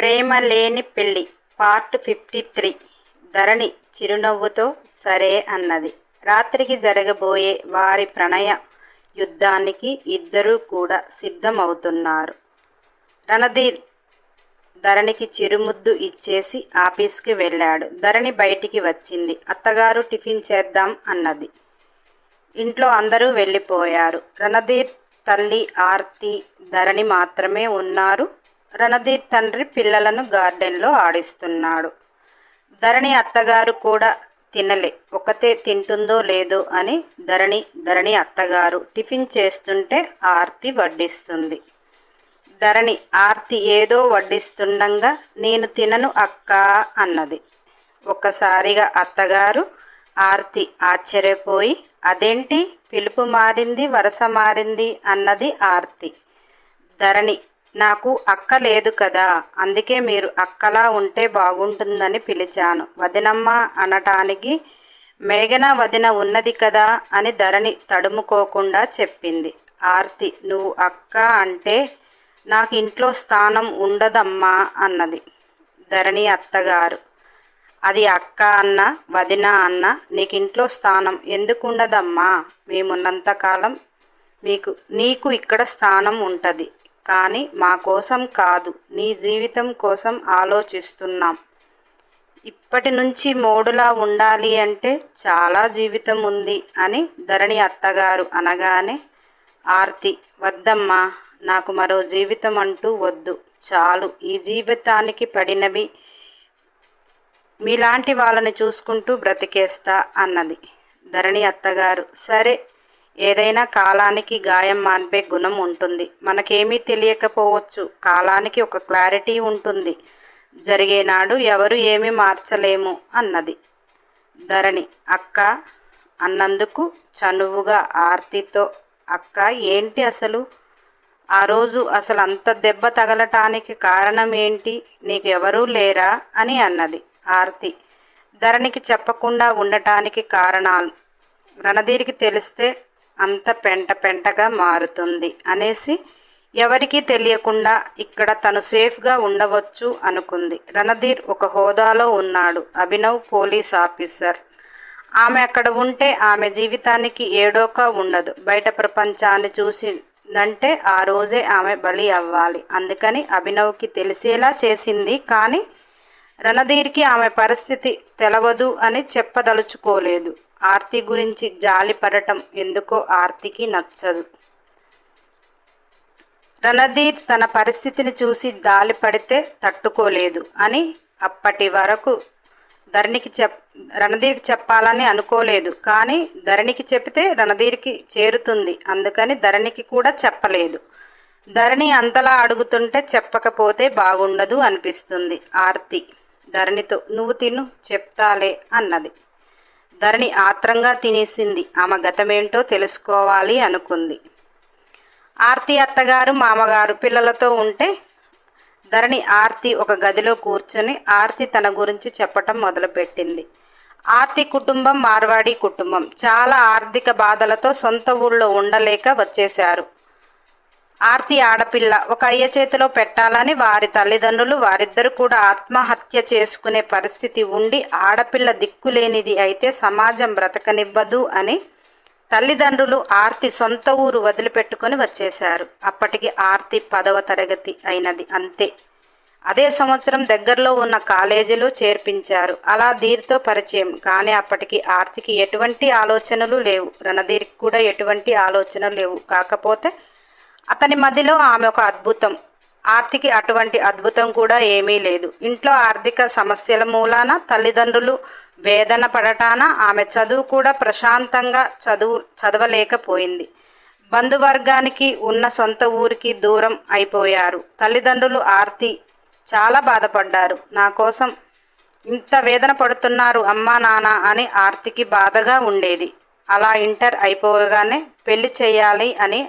ప్రేమ లేని పెళ్ళి part fifty three. ధరణి చిరునవ్వుతో సరే అన్నది. రాత్రికి జరగబోయే వారి ప్రణయ యుద్ధానికి ఇద్దరూ కూడా సిద్ధమవుతున్నారు. రణధీర్ ధరణికి చిరుముద్దు ఇచ్చేసి ఆఫీస్కి వెళ్ళాడు. ధరణి బయటికి వచ్చింది. అత్తగారు టిఫిన్ చేద్దాం అన్నది. ఇంట్లో అందరూ వెళ్ళిపోయారు. రణధీర్ తల్లి ఆర్తి ధరణి మాత్రమే ఉన్నారు. రణధీర్ తండ్రి పిల్లలను గార్డెన్లో ఆడిస్తున్నాడు. ధరణి అత్తగారు కూడా తినలే. ఒకతే తింటుందో లేదో అని ధరణి ధరణి అత్తగారు టిఫిన్ చేస్తుంటే ఆర్తి వడ్డిస్తుంది. ధరణి ఆర్తి ఏదో వడ్డిస్తుండగా నేను తినను అక్క అన్నది. ఒక్కసారిగా అత్తగారు ఆర్తి ఆశ్చర్యపోయి అదేంటి? పిలుపు మారింది వరస మారింది అన్నది ఆర్తి. ధరణి నాకు అక్క లేదు కదా అందుకే మీరు అక్కలా ఉంటే బాగుంటుందని పిలిచాను. వదినమ్మ అనటానికి మేఘన వదిన ఉన్నది కదా అని ధరణి తడుముకోకుండా చెప్పింది. ఆర్తి నువ్వు అక్క అంటే నాకు ఇంట్లో స్థానం ఉండదమ్మా అన్నది ధరణి అత్తగారు. అది అక్క అన్న వదిన అన్న నీకు ఇంట్లో స్థానం ఎందుకు ఉండదమ్మా మేమున్నంతకాలం మీకు నీకు ఇక్కడ స్థానం ఉంటుంది. కానీ మా కోసం కాదు నీ జీవితం కోసం ఆలోచిస్తున్నాం. ఇప్పటి నుంచి మోడులా ఉండాలి అంటే చాలా జీవితం ఉంది అని ధరణి అత్తగారు అనగానే ఆర్తి వద్దమ్మా నాకు మరో జీవితం అంటూ వద్దు. చాలు ఈ జీవితానికి పడినవి మీలాంటి వాళ్ళని చూసుకుంటూ బ్రతికేస్తా అన్నది. ధరణి అత్తగారు సరే ఏదైనా కాలానికి గాయం మాన్పే గుణం ఉంటుంది. మనకేమీ తెలియకపోవచ్చు. కాలానికి ఒక క్లారిటీ ఉంటుంది. జరిగేనాడు ఎవరు ఏమీ మార్చలేము అన్నది. ధరణి అక్క అన్నందుకు చనువుగా ఆర్తితో అక్క ఏంటి అసలు? ఆ రోజు అసలు అంత దెబ్బ తగలటానికి కారణం ఏంటి? నీకు ఎవరూ లేరా? అని అన్నది ఆర్తి. ధరణికి చెప్పకుండా ఉండటానికి కారణాలు. రణధీరికి తెలిస్తే అంత పెంట పెంటగా మారుతుంది అనేసి ఎవరికీ తెలియకుండా ఇక్కడ తను సేఫ్గా ఉండవచ్చు అనుకుంది. రణధీర్ ఒక హోదాలో ఉన్నాడు. Abhinav police officer. ఆమె అక్కడ ఉంటే ఆమె జీవితానికి ఏడోక ఉండదు. బయట ప్రపంచాన్ని చూసిందంటే ఆ రోజే ఆమె బలి అవ్వాలి. అందుకని అభినవ్కి తెలిసేలా చేసింది కానీ రణధీర్కి ఆమె పరిస్థితి తెలవదు అని చెప్పదలుచుకోలేదు. ఆర్తి గురించి జాలి పడటం ఎందుకో ఆర్తికి నచ్చదు. రణధీర్ తన పరిస్థితిని చూసి జాలి పడితే తట్టుకోలేదు అని అప్పటి వరకు ధరణికి చెప్ రణధీర్కి చెప్పాలని అనుకోలేదు. కానీ ధరణికి చెప్తే రణధీర్కి చేరుతుంది. అందుకని ధరణికి కూడా చెప్పలేదు. ధరణి అంతలా అడుగుతుంటే చెప్పకపోతే బాగుండదు అనిపిస్తుంది ఆర్తి. ధరణితో నువ్వు తిను చెప్తాలే అన్నది. ధరణి ఆత్రంగా తినేసింది. ఆమె గతమేంటో తెలుసుకోవాలి అనుకుంది. ఆర్తి అత్తగారు మామగారు పిల్లలతో ఉంటే ధరణి ఆర్తి ఒక గదిలో కూర్చొని ఆర్తి తన గురించి చెప్పటం మొదలుపెట్టింది. ఆర్తి కుటుంబం మార్వాడి కుటుంబం. చాలా ఆర్థిక బాధలతో సొంత ఊళ్ళో ఉండలేక వచ్చేశారు. ఆర్తి ఆడపిల్ల ఒక అయ్య చేతిలో పెట్టాలని వారి తల్లిదండ్రులు వారిద్దరు కూడా ఆత్మహత్య చేసుకునే పరిస్థితి ఉండి ఆడపిల్ల దిక్కులేనిది అయితే సమాజం బ్రతకనివ్వదు అని తల్లిదండ్రులు ఆర్తి సొంత ఊరు వదిలిపెట్టుకొని వచ్చేశారు. అప్పటికి ఆర్తి పదవ తరగతి అయినది. అంతే. అదే సంవత్సరం దగ్గరలో ఉన్న కాలేజీలో చేర్పించారు. అలా ధీర్తో పరిచయం. కానీ అప్పటికి ఆర్తికి ఎటువంటి ఆలోచనలు లేవు. రణధీర్కి కూడా ఎటువంటి ఆలోచనలు లేవు. కాకపోతే అతని మదిలో ఆమె ఒక అద్భుతం. ఆర్తికి అటువంటి అద్భుతం కూడా ఏమీ లేదు. ఇంట్లో ఆర్థిక సమస్యల మూలాన తల్లిదండ్రులు వేదన పడటాన ఆమె చదువు కూడా ప్రశాంతంగా చదువు చదవలేకపోయింది. బంధువర్గానికి ఉన్న సొంత ఊరికి దూరం అయిపోయారు. తల్లిదండ్రులు ఆర్తి చాలా బాధపడ్డారు. నా కోసం ఇంత వేదన పడుతున్నారు అమ్మా నాన్న అని ఆర్తికి బాధగా ఉండేది. అలా ఇంటర్ అయిపోగానే పెళ్ళి చేయాలి అని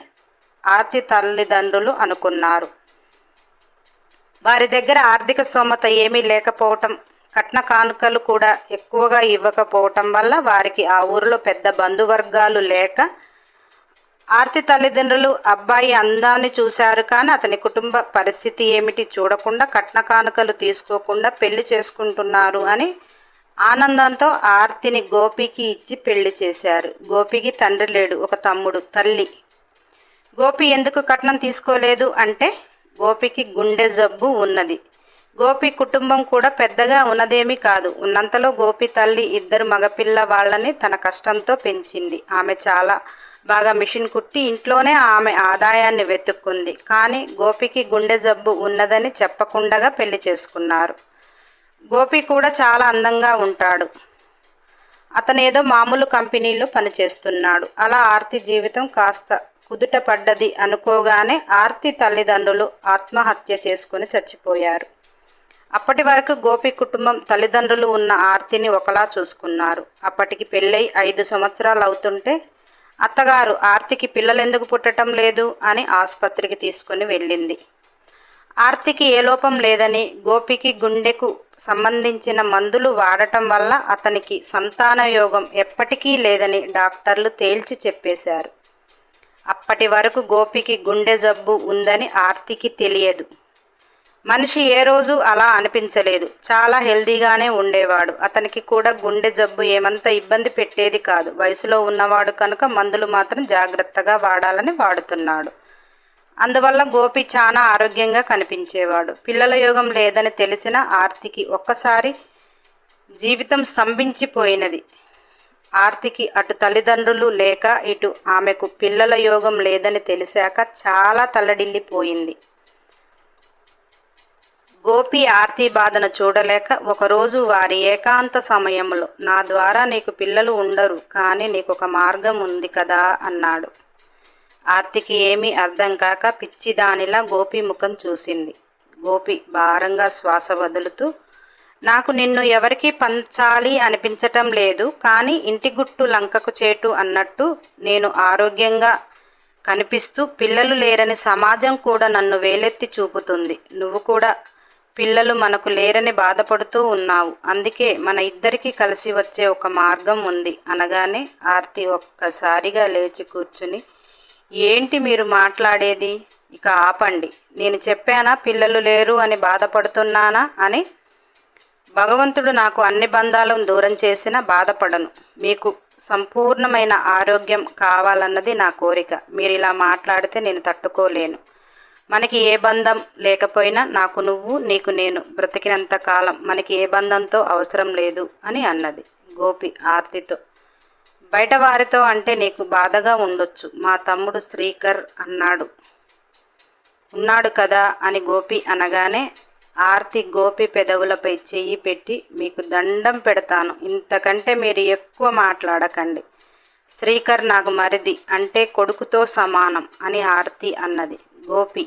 ఆర్తి తల్లిదండ్రులు అనుకున్నారు. వారి దగ్గర ఆర్థిక స్తోమత ఏమీ లేకపోవటం కట్న కానుకలు కూడా ఎక్కువగా ఇవ్వకపోవటం వల్ల వారికి ఆ ఊరిలో పెద్ద బంధువర్గాలు లేక ఆర్తి తల్లిదండ్రులు అబ్బాయి అందాన్ని చూశారు కానీ అతని కుటుంబ పరిస్థితి ఏమిటి చూడకుండా కట్న కానుకలు తీసుకోకుండా పెళ్ళి చేసుకుంటున్నారు అని ఆనందంతో ఆర్తిని గోపికి ఇచ్చి పెళ్ళి చేశారు. గోపికి తండ్రి లేడు ఒక తమ్ముడు తల్లి. గోపి ఎందుకు కట్నం తీసుకోలేదు అంటే గోపికి గుండె జబ్బు ఉన్నది. గోపి కుటుంబం కూడా పెద్దగా ఉన్నదేమీ కాదు. ఉన్నంతలో గోపి తల్లి ఇద్దరు మగపిల్ల వాళ్ళని తన కష్టంతో పెంచింది. ఆమె చాలా బాగా మిషన్ కుట్టి ఇంట్లోనే ఆమె ఆదాయాన్ని వెతుక్కుంది. కానీ గోపికి గుండె జబ్బు ఉన్నదని చెప్పకుండా పెళ్ళి చేసుకున్నారు. గోపి కూడా చాలా అందంగా ఉంటాడు. అతను ఏదో మామూలు కంపెనీలో పనిచేస్తున్నాడు. అలా ఆర్తి జీవితం కాస్త కుదుట పడ్డది అనుకోగానే ఆర్తి తల్లిదండ్రులు ఆత్మహత్య చేసుకుని చచ్చిపోయారు. అప్పటి వరకు గోపి కుటుంబం తల్లిదండ్రులు ఉన్న ఆర్తిని ఒకలా చూసుకున్నారు. అప్పటికి పెళ్ళై ఐదు సంవత్సరాలు అవుతుంటే అత్తగారు ఆర్తికి పిల్లలు ఎందుకు పుట్టడం లేదు అని ఆసుపత్రికి తీసుకుని వెళ్ళింది. ఆర్తికి ఏ లోపం లేదని గోపికి గుండెకు సంబంధించిన మందులు వాడటం వల్ల అతనికి సంతాన యోగం ఎప్పటికీ లేదని డాక్టర్లు తేల్చి చెప్పేశారు. అప్పటి వరకు గోపికి గుండె జబ్బు ఉందని ఆర్తికి తెలియదు. మనిషి ఏ రోజు అలా అనిపించలేదు. చాలా హెల్దీగానే ఉండేవాడు. అతనికి కూడా గుండె జబ్బు ఏమంత ఇబ్బంది పెట్టేది కాదు. వయసులో ఉన్నవాడు కనుక మందులు మాత్రం జాగ్రత్తగా వాడాలని వాడుతున్నాడు. అందువల్ల గోపి చాలా ఆరోగ్యంగా కనిపించేవాడు. పిల్లల యోగం లేదని తెలిసిన ఆర్తికి ఒక్కసారి జీవితం స్తంభించిపోయినది. ఆర్తికి అటు తల్లిదండ్రులు లేక ఇటు ఆమెకు పిల్లల యోగం లేదని తెలిసాక చాలా తల్లడిల్లిపోయింది. గోపి ఆర్తి బాధను చూడలేక ఒకరోజు వారి ఏకాంత సమయంలో నా ద్వారా నీకు పిల్లలు ఉండరు కానీ నీకు ఒక మార్గం ఉంది కదా అన్నాడు. ఆర్తికి ఏమీ అర్థం కాక పిచ్చిదానిలా గోపి ముఖం చూసింది. గోపి భారంగా శ్వాస వదులుతూ నాకు నిన్ను ఎవరికి పంచాలి అనిపించటం లేదు కానీ ఇంటి గుట్టు లంకకు చేటు అన్నట్టు నేను ఆరోగ్యంగా కనిపిస్తూ పిల్లలు లేరని సమాజం కూడా నన్ను వేలెత్తి చూపుతుంది. నువ్వు కూడా పిల్లలు మనకు లేరని బాధపడుతూ ఉన్నావు. అందుకే మన ఇద్దరికి కలిసి వచ్చే ఒక మార్గం ఉంది. అనగానే ఆర్తి ఒక్కసారిగా లేచి కూర్చుని ఏంటి మీరు మాట్లాడేది? ఇక ఆపండి. నేను చెప్పానా పిల్లలు లేరు అని బాధపడుతున్నానా? అని భగవంతుడు నాకు అన్ని బంధాలను దూరం చేసిన బాధపడను. మీకు సంపూర్ణమైన ఆరోగ్యం కావాలన్నది నా కోరిక. మీరు ఇలా మాట్లాడితే నేను తట్టుకోలేను. మనకి ఏ బంధం లేకపోయినా నాకు నువ్వు నీకు నేను బ్రతికినంత కాలం మనకి ఏ బంధంతో అవసరం లేదు అని అన్నది గోపి ఆర్తితో బయట వారితో అంటే నీకు బాధగా ఉండొచ్చు. మా తమ్ముడు శ్రీకర్ అన్నాడు. ఉన్నాడు కదా అని గోపి అనగానే ఆర్తి గోపి పెదవులపై చెయ్యి పెట్టి మీకు దండం పెడతాను. ఇంతకంటే మీరు ఎక్కువ మాట్లాడకండి. శ్రీకర్ నాకు మరిది అంటే కొడుకుతో సమానం అని ఆర్తి అన్నది. గోపి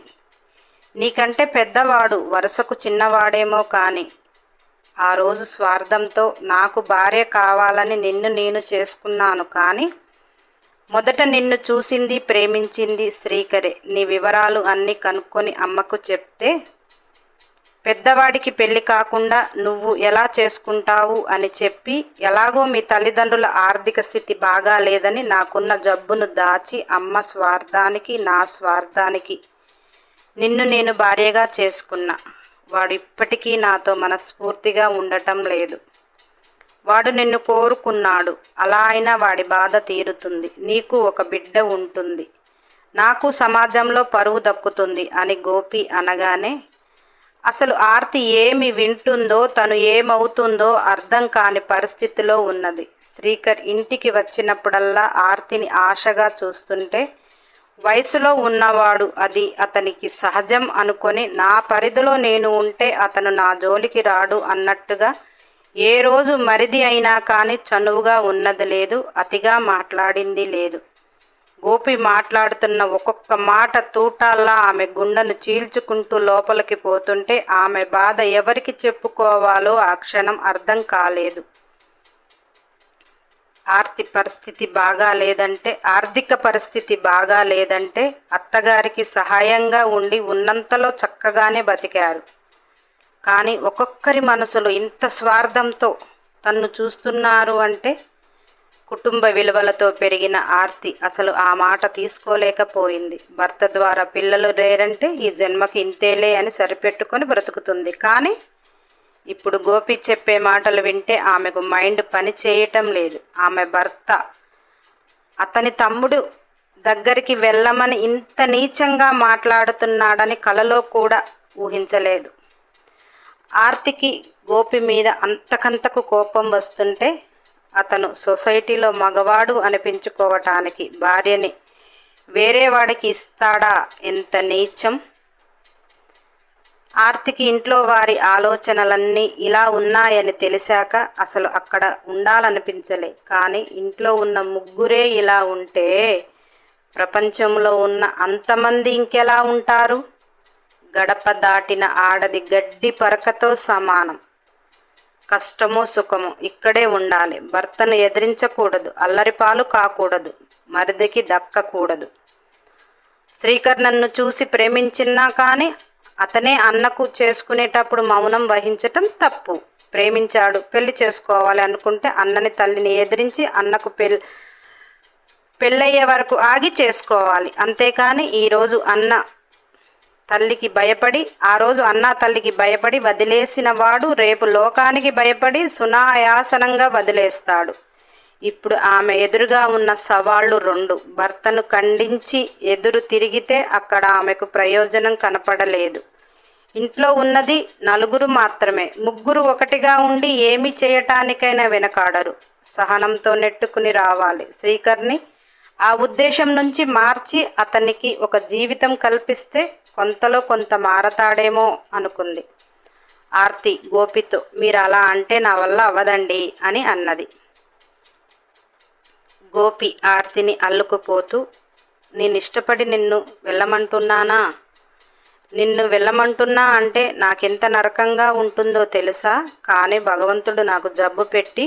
నీకంటే పెద్దవాడు వరుసకు చిన్నవాడేమో కానీ ఆ రోజు స్వార్థంతో నాకు భార్య కావాలని నిన్ను నేను చేసుకున్నాను కానీ మొదట నిన్ను చూసింది ప్రేమించింది శ్రీకరే. నీ వివరాలు అన్నీ కనుక్కొని అమ్మకు చెప్తే పెద్దవాడికి పెళ్ళి కాకుండా నువ్వు ఎలా చేసుకుంటావు అని చెప్పి ఎలాగో మీ తల్లిదండ్రుల ఆర్థిక స్థితి బాగా లేదని నాకున్న జబ్బును దాచి అమ్మ స్వార్థానికి నా స్వార్థానికి నిన్ను నేను భార్యగా చేసుకున్నా. వాడు ఇప్పటికీ నాతో మనస్ఫూర్తిగా ఉండటం లేదు. వాడు నిన్ను కోరుకున్నాడు. అలా అయినా వాడి బాధ తీరుతుంది. నీకు ఒక బిడ్డ ఉంటుంది. నాకు సమాజంలో పరువు దక్కుతుంది అని గోపి అనగానే అసలు ఆర్తి ఏమి వింటుందో తను ఏమవుతుందో అర్థం కాని పరిస్థితిలో ఉన్నది. శ్రీకర్ ఇంటికి వచ్చినప్పుడల్లా ఆర్తిని ఆశగా చూస్తుంటే వయసులో ఉన్నవాడు అది అతనికి సహజం అనుకొని నా పరిధిలో నేను ఉంటే అతను నా జోలికి రాడు అన్నట్టుగా ఏ రోజు మరిది అయినా కానీ చనువుగా ఉన్నది లేదు అతిగా మాట్లాడింది లేదు. గోపి మాట్లాడుతున్న ఒక్కొక్క మాట తూటాల్లా ఆమె గుండెను చీల్చుకుంటూ లోపలికి పోతుంటే ఆమె బాధ ఎవరికి చెప్పుకోవాలో ఆ క్షణం అర్థం కాలేదు. ఆర్థిక పరిస్థితి బాగా లేదంటే ఆర్థిక పరిస్థితి బాగా లేదంటే అత్తగారికి సహాయంగా ఉండి ఉన్నంతలో చక్కగానే బతికారు. కానీ ఒక్కొక్కరి మనసులో ఇంత స్వార్థంతో తన్ను చూస్తున్నారు అంటే కుటుంబ విలువలతో పెరిగిన ఆర్తి అసలు ఆ మాట తీసుకోలేకపోయింది. భర్త ద్వారా పిల్లలు రేరంటే ఈ జన్మకి ఇంతేలే అని సరిపెట్టుకొని బ్రతుకుతుంది. కానీ ఇప్పుడు గోపి చెప్పే మాటలు వింటే ఆమెకు మైండ్ పని చేయటం లేదు. ఆమె భర్త అతని తమ్ముడు దగ్గరికి వెళ్ళమని ఇంత నీచంగా మాట్లాడుతున్నాడని కలలో కూడా ఊహించలేదు. ఆర్తికి గోపి మీద అంతకంతకు కోపం వస్తుంటే అతను సొసైటీలో మగవాడు అనిపించుకోవటానికి భార్యని వేరే వాడికి ఇస్తాడా? ఎంత నీచం. ఆర్తికి ఇంట్లో వారి ఆలోచనలన్నీ ఇలా ఉన్నాయని తెలిసాక అసలు అక్కడ ఉండాలనిపించలే. కానీ ఇంట్లో ఉన్న ముగ్గురే ఇలా ఉంటే ప్రపంచంలో ఉన్న అంతమంది ఇంకెలా ఉంటారు? గడప దాటిన ఆడది గడ్డి పరకతో సమానం. కష్టమో సుఖమో ఇక్కడే ఉండాలి. భర్తను ఎదిరించకూడదు. అల్లరిపాలు కాకూడదు. మరిదికి దక్కకూడదు. శ్రీకర్ నన్ను చూసి ప్రేమించినా కానీ అతనే అన్నకు చేసుకునేటప్పుడు మౌనం వహించటం తప్పు. ప్రేమించాడు పెళ్ళి చేసుకోవాలి అనుకుంటే అన్నని తల్లిని ఎదిరించి అన్నకు పెళ్ళి పెళ్ళయ్యే వరకు ఆగి చేసుకోవాలి. అంతేకాని ఈరోజు అన్న తల్లికి భయపడి ఆ రోజు అన్న తల్లికి భయపడి వదిలేసిన వాడు రేపు లోకానికి భయపడి సునాయాసనంగా వదిలేస్తాడు. ఇప్పుడు ఆమె ఎదురుగా ఉన్న సవాళ్ళు రెండు. భర్తను ఖండించి ఎదురు తిరిగితే అక్కడ ఆమెకు ప్రయోజనం కనపడలేదు. ఇంట్లో ఉన్నది నలుగురు మాత్రమే. ముగ్గురు ఒకటిగా ఉండి ఏమి చేయటానికైనా వెనకాడరు. సహనంతో నెట్టుకుని రావాలి. శ్రీకర్ని ఆ ఉద్దేశం నుంచి మార్చి అతనికి ఒక జీవితం కల్పిస్తే కొంతలో కొంత మారతాడేమో అనుకుంది. ఆర్తి గోపితో మీరు అలా అంటే నా వల్ల అవ్వదండి అని అన్నది. గోపి ఆర్తిని అల్లుకుపోతూ నేను ఇష్టపడి నిన్ను వెళ్ళమంటున్నానా? నిన్ను వెళ్ళమంటున్నా అంటే నాకెంత నరకంగా ఉంటుందో తెలుసా? కానీ భగవంతుడు నాకు జబ్బు పెట్టి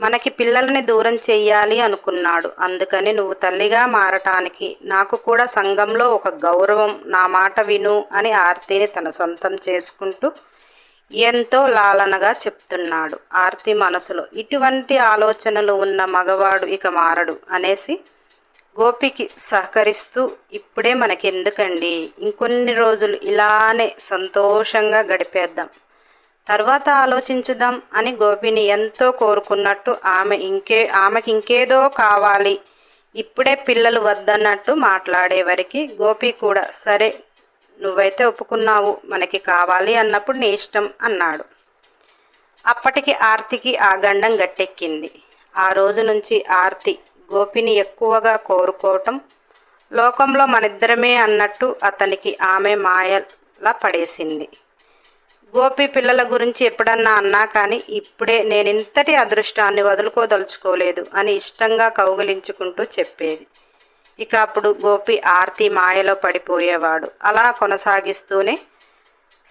మనకి పిల్లల్ని దూరం చెయ్యాలి అనుకున్నాడు. అందుకని నువ్వు తల్లిగా మారటానికి నాకు కూడా సంఘంలో ఒక గౌరవం నా మాట విను అని ఆర్తిని తన సొంతం చేసుకుంటూ ఎంతో లాలనగా చెప్తున్నాడు. ఆర్తి మనసులో ఇటువంటి ఆలోచనలు ఉన్న మగవాడు ఇక మారడు అనేసి గోపికి సహకరిస్తూ ఇప్పుడే మనకెందుకండి? ఇంకొన్ని రోజులు ఇలానే సంతోషంగా గడిపేద్దాం. తర్వాత ఆలోచించుదాం అని గోపిని ఎంతో కోరుకున్నట్టు ఆమె ఇంకే ఆమెకి ఇంకేదో కావాలి. ఇప్పుడే పిల్లలు వద్దన్నట్టు మాట్లాడేవరికి గోపి కూడా సరే నువ్వైతే ఒప్పుకున్నావు మనకి కావాలి అన్నప్పుడు నీ ఇష్టం అన్నాడు. అప్పటికి ఆర్తికి ఆ గండం గట్టెక్కింది. ఆ రోజు నుంచి ఆర్తి గోపిని ఎక్కువగా కోరుకోవటం లోకంలో మనిద్దరమే అన్నట్టు అతనికి ఆమె మాయలా పడేసింది. గోపి పిల్లల గురించి ఎప్పుడన్నా అన్నా కానీ ఇప్పుడే నేను ఇంతటి అదృష్టాన్ని వదులుకోదలుచుకోలేదు అని ఇష్టంగా కౌగిలించుకుంటూ చెప్పేది. ఇక అప్పుడు గోపి ఆర్తి మాయలో పడిపోయేవాడు. అలా కొనసాగిస్తూనే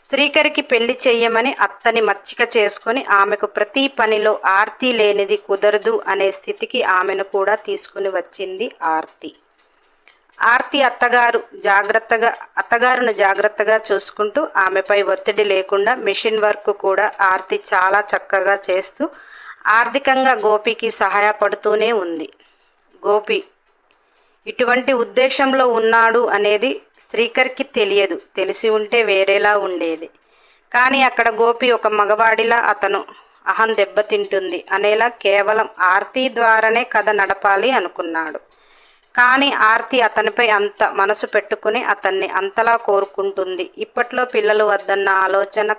స్త్రీకరికి పెళ్ళి చెయ్యమని అత్తని మచ్చిక చేసుకుని ఆమెకు ప్రతి పనిలో ఆర్తి లేనిది కుదరదు అనే స్థితికి ఆమెను కూడా తీసుకుని వచ్చింది ఆర్తి. ఆర్తి అత్తగారు జాగ్రత్తగా అత్తగారును జాగ్రత్తగా చూసుకుంటూ ఆమెపై ఒత్తిడి లేకుండా మిషన్ వర్క్ కూడా ఆర్తి చాలా చక్కగా చేస్తూ ఆర్థికంగా గోపికి సహాయపడుతూనే ఉంది. గోపి ఇటువంటి ఉద్దేశంలో ఉన్నాడు అనేది శ్రీకర్కి తెలియదు. తెలిసి ఉంటే వేరేలా ఉండేది. కానీ అక్కడ గోపి ఒక మగవాడిలా అతను అహం దెబ్బతింటుంది అనేలా కేవలం ఆర్తి ద్వారానే కథ నడపాలి అనుకున్నాడు. కానీ ఆర్తి అతనిపై అంత మనసు పెట్టుకుని అతన్ని అంతలా కోరుకుంటుంది. ఇప్పట్లో పిల్లలు వద్దన్న ఆలోచన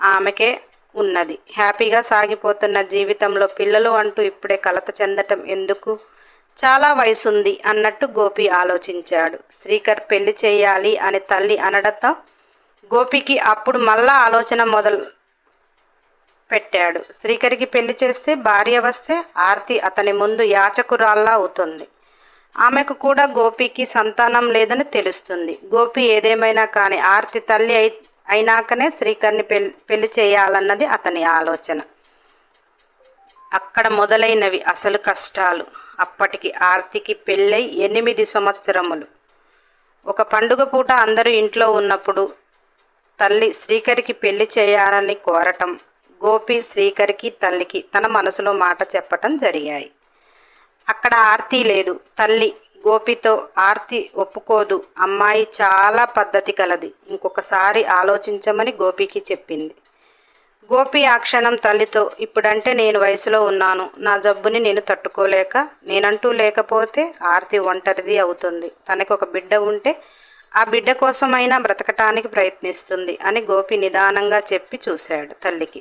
ఆమెకే ఉన్నది. హ్యాపీగా సాగిపోతున్న జీవితంలో పిల్లలు అంటూ ఇప్పుడే కలత చెందటం ఎందుకు? చాలా వయసుంది అన్నట్టు గోపి ఆలోచించాడు. శ్రీకర్ పెళ్ళి చేయాలి అని తల్లి అనడతో గోపికి అప్పుడు మళ్ళా ఆలోచన మొదలు పెట్టాడు. శ్రీకరికి పెళ్ళి చేస్తే భార్య వస్తే ఆర్తి అతని ముందు యాచకురాల్లా అవుతుంది. ఆమెకు కూడా గోపికి సంతానం లేదని తెలుస్తుంది. గోపి ఏదేమైనా కానీ ఆర్తి తల్లి అయి అయినాకనే శ్రీకర్ని పెళ్ళి పెళ్ళి చేయాలన్నది అతని ఆలోచన. అక్కడ మొదలైనవి అసలు కష్టాలు. అప్పటికి ఆర్తికి పెళ్ళై ఎనిమిది సంవత్సరములు. ఒక పండుగ పూట అందరూ ఇంట్లో ఉన్నప్పుడు తల్లి శ్రీకరికి పెళ్ళి చేయాలని కోరటం గోపి శ్రీకరికి తల్లికి తన మనసులో మాట చెప్పటం జరిగాయి. అక్కడ ఆర్తి లేదు. తల్లి గోపితో ఆర్తి ఒప్పుకోదు. అమ్మాయి చాలా పద్ధతి కలది. ఇంకొకసారి ఆలోచించమని గోపికి చెప్పింది. గోపి ఆ క్షణం తల్లితో ఇప్పుడంటే నేను వయసులో ఉన్నాను. నా జబ్బుని నేను తట్టుకోలేక నేనంటూ లేకపోతే ఆర్తి ఒంటరిది అవుతుంది. తనకు ఒక బిడ్డ ఉంటే ఆ బిడ్డ కోసమైనా బ్రతకటానికి ప్రయత్నిస్తుంది అని గోపి నిదానంగా చెప్పి చూశాడు తల్లికి.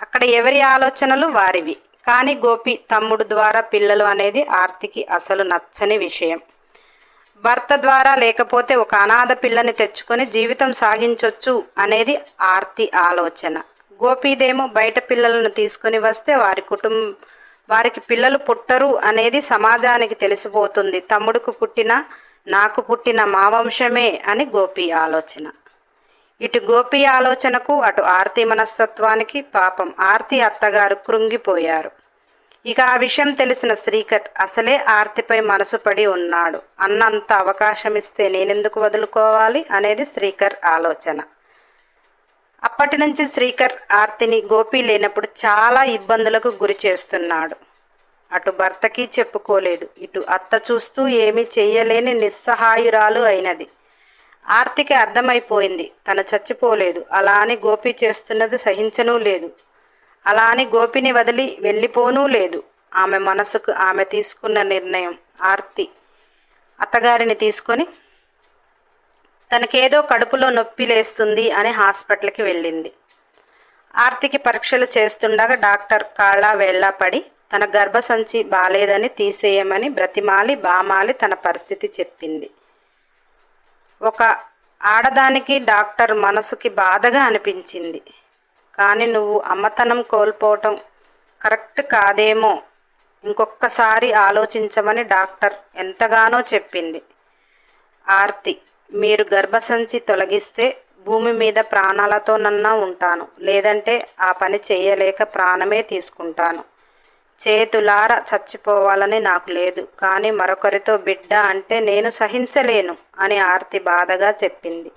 అక్కడ ఎవరి ఆలోచనలు వారివి? కానీ గోపి తమ్ముడు ద్వారా పిల్లలు అనేది ఆర్తికి అసలు నచ్చని విషయం. భర్త ద్వారా లేకపోతే ఒక అనాథ పిల్లని తెచ్చుకొని జీవితం సాగించొచ్చు అనేది ఆర్తి ఆలోచన. గోపీదేమో బయట పిల్లలను తీసుకొని వస్తే వారి కుటుంబం వారికి పిల్లలు పుట్టరు అనేది సమాజానికి తెలిసిపోతుంది. తమ్ముడుకు పుట్టిన నాకు పుట్టిన మా వంశమే అని గోపి ఆలోచన. ఇటు గోపి ఆలోచనకు అటు ఆర్తి మనస్తత్వానికి పాపం. ఆర్తి అత్తగారు కృంగిపోయారు. ఇక ఆ విషయం తెలిసిన శ్రీకర్ అసలే ఆర్తిపై మనసు పడి ఉన్నాడు. అన్నంత అవకాశం ఇస్తే నేనెందుకు వదులుకోవాలి అనేది శ్రీకర్ ఆలోచన. అప్పటి నుంచి శ్రీకర్ ఆర్తిని గోపి లేనప్పుడు చాలా ఇబ్బందులకు గురి చేస్తున్నాడు. అటు భర్తకి చెప్పుకోలేదు. ఇటు అత్త చూస్తూ ఏమీ చెయ్యలేని నిస్సహాయురాలు అయినది. ఆర్తికి అర్థమైపోయింది. తను చచ్చిపోలేదు. అలా అని గోపి చేస్తున్నది సహించనూ లేదు. అలా అని గోపిని వదిలి వెళ్ళిపోనూ లేదు. ఆమె మనసుకు ఆమె తీసుకున్న నిర్ణయం. ఆర్తి అత్తగారిని తీసుకొని తనకేదో కడుపులో నొప్పి లేస్తుంది అని హాస్పిటల్కి వెళ్ళింది. ఆర్తికి పరీక్షలు చేస్తుండగా డాక్టర్ కాళ్ళ వేళ్ళ పడి తన గర్భసంచి బాలేదని తీసేయమని బ్రతిమాలి బామాలి తన పరిస్థితి చెప్పింది. ఒక ఆడదానికి డాక్టర్ మనసుకి బాధగా అనిపించింది. కానీ నువ్వు అమ్మతనం కోల్పోవటం కరెక్ట్ కాదేమో? ఇంకొకసారి ఆలోచించమని డాక్టర్ ఎంతగానో చెప్పింది. ఆర్తి మీరు గర్భసంచి తొలగిస్తే భూమి మీద ప్రాణాలతోనన్నా ఉంటాను. లేదంటే ఆ పని చేయలేక ప్రాణమే తీసుకుంటాను. చేతులార చచ్చిపోవాలని నాకు లేదు. కానీ మరొకరితో బిడ్డ అంటే నేను సహించలేను అని ఆర్తి బాధగా చెప్పింది.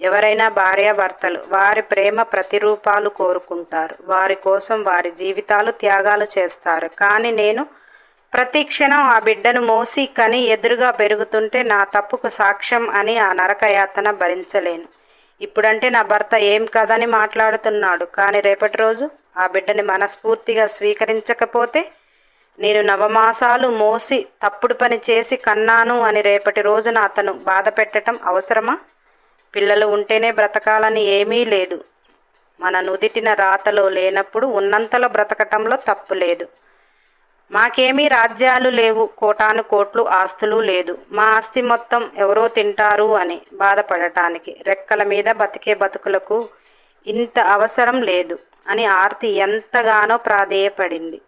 ఎవరైనా భార్యాభర్తలు వారి ప్రేమ ప్రతిరూపాలు కోరుకుంటారు. వారి కోసం వారి జీవితాలు త్యాగాలు చేస్తారు. కానీ నేను ప్రతి క్షణం ఆ బిడ్డను మోసి కని ఎదురుగా పెరుగుతుంటే నా తప్పుకు సాక్ష్యం అని ఆ నరకయాతన భరించలేను. ఇప్పుడంటే నా భర్త ఏం కదని మాట్లాడుతున్నాడు? కానీ రేపటి రోజు ఆ బిడ్డని మనస్ఫూర్తిగా స్వీకరించకపోతే నేను నవమాసాలు మోసి తప్పుడు పని చేసి కన్నాను అని రేపటి రోజున అతను బాధ పెట్టడం అవసరమా? పిల్లలు ఉంటేనే బ్రతకాలని ఏమీ లేదు. మన నుదిటిన రాతలో లేనప్పుడు ఉన్నంతలో బ్రతకటంలో తప్పు లేదు. మాకేమీ రాజ్యాలు లేవు కోటాను కోట్లు ఆస్తులు లేదు. మా ఆస్తి మొత్తం ఎవరో తింటారు అని బాధపడటానికి రెక్కల మీద బతికే బతుకులకు ఇంత అవసరం లేదు. అని ఆర్తి ఎంతగానో ప్రాధేయపడింది.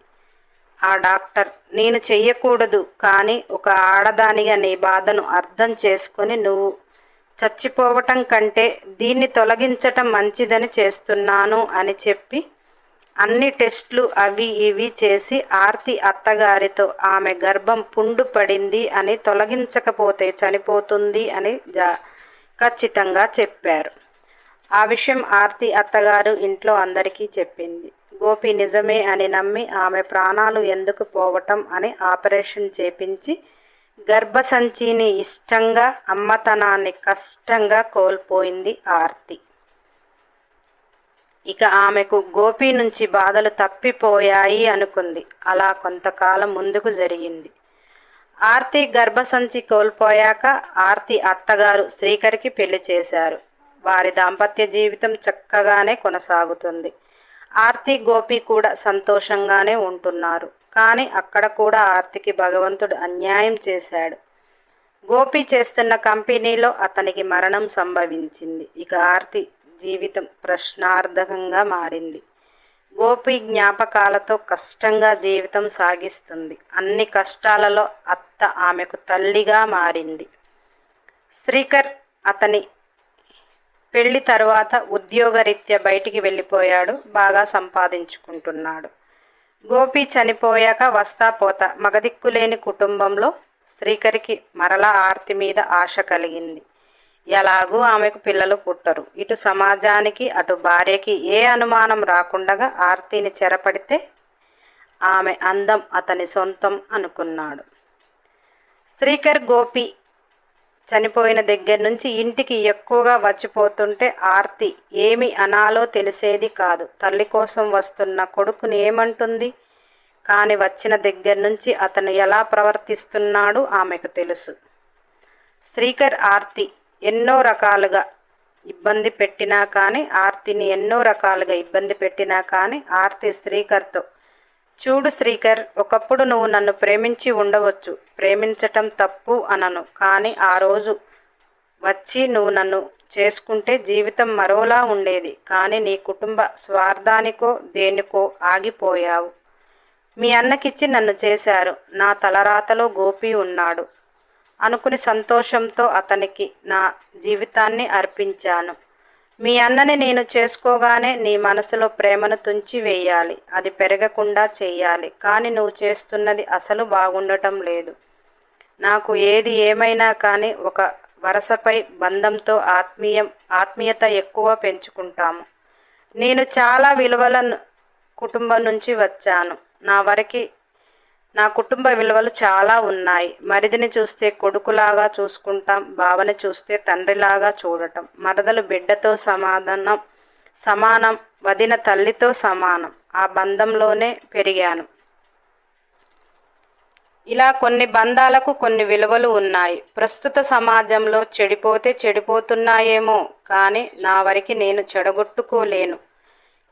ఆ డాక్టర్ నేను చెయ్యకూడదు కానీ ఒక ఆడదానిగా నీ బాధను అర్థం చేసుకొని నువ్వు చచ్చిపోవటం కంటే దీన్ని తొలగించటం మంచిదని చేస్తున్నాను అని చెప్పి అన్ని టెస్ట్లు అవి ఇవి చేసి ఆర్తి అత్తగారితో ఆమె గర్భం పుండు పడింది అని తొలగించకపోతే చనిపోతుంది అని జా ఖచ్చితంగా చెప్పారు. ఆ విషయం ఆర్తి అత్తగారు ఇంట్లో అందరికీ చెప్పింది. గోపి నిజమే అని నమ్మి ఆమె ప్రాణాలు ఎందుకు పోవటం అని ఆపరేషన్ చేపించి గర్భసంచిని ఇష్టంగా అమ్మతనాన్ని కష్టంగా కోల్పోయింది ఆర్తి. ఇక ఆమెకు గోపి నుంచి బాధలు తప్పిపోయాయి అనుకుంది. అలా కొంతకాలం ముందుకు జరిగింది. ఆర్తి గర్భసంచి కోల్పోయాక ఆర్తి అత్తగారు శ్రీకరికి పెళ్ళి చేశారు. వారి దాంపత్య జీవితం చక్కగానే కొనసాగుతుంది. ఆర్తి గోపి కూడా సంతోషంగానే ఉంటున్నారు. కానీ అక్కడ కూడా ఆర్తికి భగవంతుడు అన్యాయం చేశాడు. గోపి చేస్తున్న కంపెనీలో అతనికి మరణం సంభవించింది. ఇక ఆర్తి జీవితం ప్రశ్నార్థకంగా మారింది. గోపి జ్ఞాపకాలతో కష్టంగా జీవితం సాగిస్తుంది. అన్ని కష్టాలలో అత్త ఆమెకు తల్లిగా మారింది. శ్రీకర్ అతని పెళ్ళి తరువాత ఉద్యోగరీత్యా బయటికి వెళ్ళిపోయాడు బాగా సంపాదించుకుంటున్నాడు. గోపి చనిపోయాక వస్తా పోతా మగదిక్కులేని కుటుంబంలో శ్రీకరికి మరలా ఆర్తి మీద ఆశ కలిగింది. ఎలాగూ ఆమెకు పిల్లలు పుట్టరు. ఇటు సమాజానికి అటు భార్యకి ఏ అనుమానం రాకుండగా ఆర్తిని చెరపడితే ఆమె అందం అతని సొంతం అనుకున్నాడు. శ్రీకర్ గోపి చనిపోయిన దగ్గర నుంచి ఇంటికి ఎక్కువగా వచ్చిపోతుంటే ఆర్తి ఏమి అనాలో తెలిసేది కాదు. తల్లి కోసం వస్తున్న కొడుకుని ఏమంటుంది? కానీ వచ్చిన దగ్గర నుంచి అతను ఎలా ప్రవర్తిస్తున్నాడు ఆమెకు తెలుసు. శ్రీకర్ ఆర్తి ఎన్నో రకాలుగా ఇబ్బంది పెట్టినా కానీ ఆర్తిని ఎన్నో రకాలుగా ఇబ్బంది పెట్టినా కానీ ఆర్తి శ్రీకర్తో చూడు శ్రీకర్ ఒకప్పుడు నువ్వు నన్ను ప్రేమించి ఉండవచ్చు. ప్రేమించటం తప్పు అనను. కానీ ఆ రోజు వచ్చి నువ్వు నన్ను చేసుకుంటే జీవితం మరోలా ఉండేది. కానీ నీ కుటుంబ స్వార్థానికో దేనికో ఆగిపోయావు. మీ అన్నకిచ్చి నన్ను చేశారు. నా తలరాతలో గోపి ఉన్నాడు. అనుకుని సంతోషంతో అతనికి నా జీవితాన్ని అర్పించాను. మీ అన్నని నేను చేసుకోగానే నీ మనసులో ప్రేమను తుంచి వేయాలి. అది పెరగకుండా చేయాలి కానీ నువ్వు చేస్తున్నది అసలు బాగుండటం లేదు. నాకు ఏది ఏమైనా కానీ ఒక వరసపై బంధంతో ఆత్మీయం ఆత్మీయత ఎక్కువ పెంచుకుంటాము. నేను చాలా విలువల కుటుంబం నుంచి వచ్చాను. నా వరకు నా కుటుంబ విలువలు చాలా ఉన్నాయి. మరిదిని చూస్తే కొడుకులాగా చూసుకుంటాం బావని చూస్తే తండ్రిలాగా చూడటం. మరదలు బిడ్డతో సమాధానం సమానం వదిన తల్లితో సమానం. ఆ బంధంలోనే పెరిగాను. ఇలా కొన్ని బంధాలకు కొన్ని విలువలు ఉన్నాయి. ప్రస్తుత సమాజంలో చెడిపోతే చెడిపోతున్నాయేమో కానీ నా వరకు నేను చెడగొట్టుకోలేను.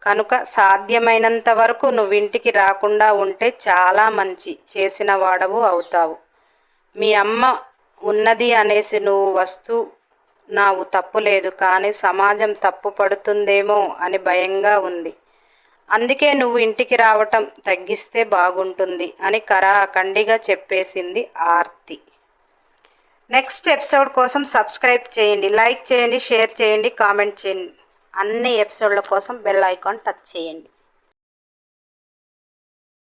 కనుక సాధ్యమైనంత వరకు నువ్వు ఇంటికి రాకుండా ఉంటే చాలా మంచి చేసిన వాడవు అవుతావు. మీ అమ్మ ఉన్నది అనేసి నువ్వు వస్తూ నావు తప్పు లేదు కానీ సమాజం తప్పు పడుతుందేమో అని భయంగా ఉంది. అందుకే నువ్వు ఇంటికి రావటం తగ్గిస్తే బాగుంటుంది అని కరాఖండిగా చెప్పేసింది ఆర్తి. నెక్స్ట్ ఎపిసోడ్ కోసం సబ్స్క్రైబ్ చేయండి లైక్ చేయండి షేర్ చేయండి కామెంట్ చేయండి. అన్ని ఎపిసోడ్ల కోసం బెల్ ఐకాన్ టచ్ చేయండి.